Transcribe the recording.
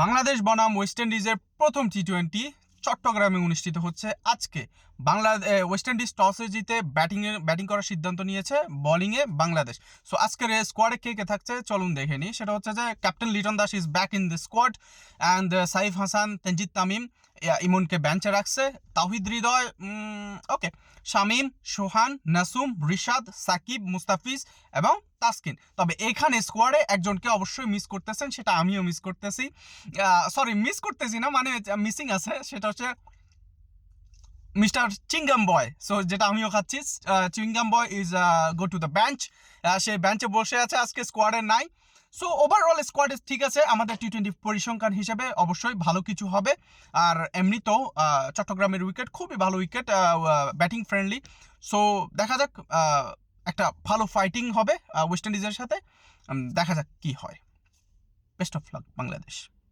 বাংলাদেশ বনাম ওয়েস্ট ইন্ডিজের প্রথম টি টোয়েন্টি চট্টগ্রামে অনুষ্ঠিত হচ্ছে আজকে। বাংলা ওয়েস্ট ইন্ডিজ টসে জিতে ব্যাটিংয়ে ব্যাটিং করার সিদ্ধান্ত নিয়েছে বোলিংয়ে বাংলাদেশ। সো আজকের স্কোয়াডে কে কে থাকছে চলুন দেখে নিই। সেটা হচ্ছে যে captain Liton Das is back in the squad and Saif Hasan, Tanzid Tamim ইমনকে বেঞ্চে রাখছে। তাহিদ হৃদয় ওকে শামিম, সোহান, নাসুম, রিশাদ, সাকিব, মুস্তাফিজ এবং তাসকিন। তবে এখানে স্কোয়াডে একজনকে অবশ্যই মিস করতেছেন, সেটা আমিও মিস করতেছি। সরি মিস করতেছি না মানে মিসিং আছে, সেটা হচ্ছে মিস্টার চিংগাম বয় সো যেটা আমিও খাচ্ছি chewing gum boy is go to the bench সে বেঞ্চে বসে আছে, আজকে স্কোয়াডে নাই। সো ওভারঅল স্কোয়াডে ঠিক আছে, আমাদের টি টোয়েন্টি পরিসংখ্যান হিসেবে অবশ্যই ভালো কিছু হবে। আর এমনিতেও চট্টগ্রামের উইকেট খুবই ভালো উইকেট ব্যাটিং ফ্রেন্ডলি সো দেখা যাক একটা ভালো ফাইটিং হবে ওয়েস্ট ইন্ডিজের সাথে। দেখা যাক কি হয়। Best of luck Bangladesh